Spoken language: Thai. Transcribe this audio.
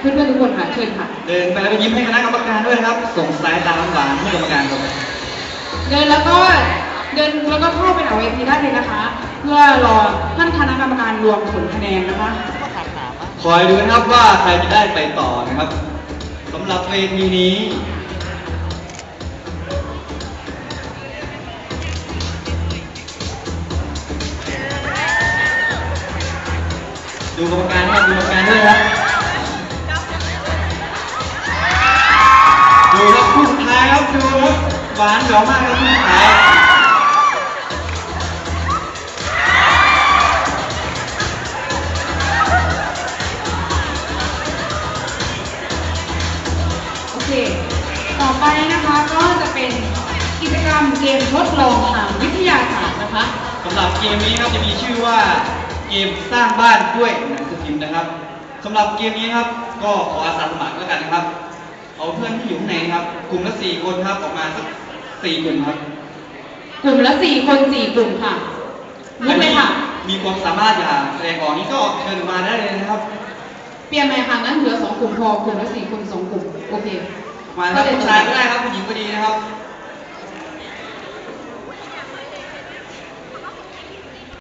เพื่อนๆทุกคนค่ะเชิญค่ะ เดินไปแล้วก็ยิ้มให้คณะกรรมการด้วยนะครับ ส่งสายตาหวานๆให้กรรมการครับเดินแล้วก็เดินแล้วก็เข้าไปหลังเวทีได้เลยนะคะ เพื่อรอท่านคณะกรรมการรวมผลคะแนนนะคะคอยดูนะครับว่าใครจะได้ไปต่อนะครับสำหรับเวทีนี้ดูกรรมการนะครับดูกรรมการด้วยครับ หวานเหลือมากครับคู่สุดท้ายโอเค ต่อไปนะคะก็จะเป็นกิจกรรมเกมทดลองทางวิทยาศาสตร์นะคะ สำหรับเกมนี้ครับจะมีชื่อว่าเกมสร้างบ้านด้วยหนังสือพิมพ์นะครับสำหรับเกมนี้ครับก็ขออาสาสมัครแล้วกันนะครับ เอาเพื่อนที่อยู่ข้างในครับ กลุ่มละสี่คนครับออกมาสัก สี่กลุ่มครับกลุ่มละสี่คนสี่กลุ่มค่ะลุกเลยค่ะ มีความสามารถอยากแสดงออกนี้ก็เชิญมาได้เลยนะครับ เปลี่ยนใหม่ค่ะงั้นเหลือสองกลุ่มพอกลุ่มละสี่คนสองกลุ่มโอเคมาครับผู้ชายก็ได้ครับผู้หญิงก็ดีนะครับ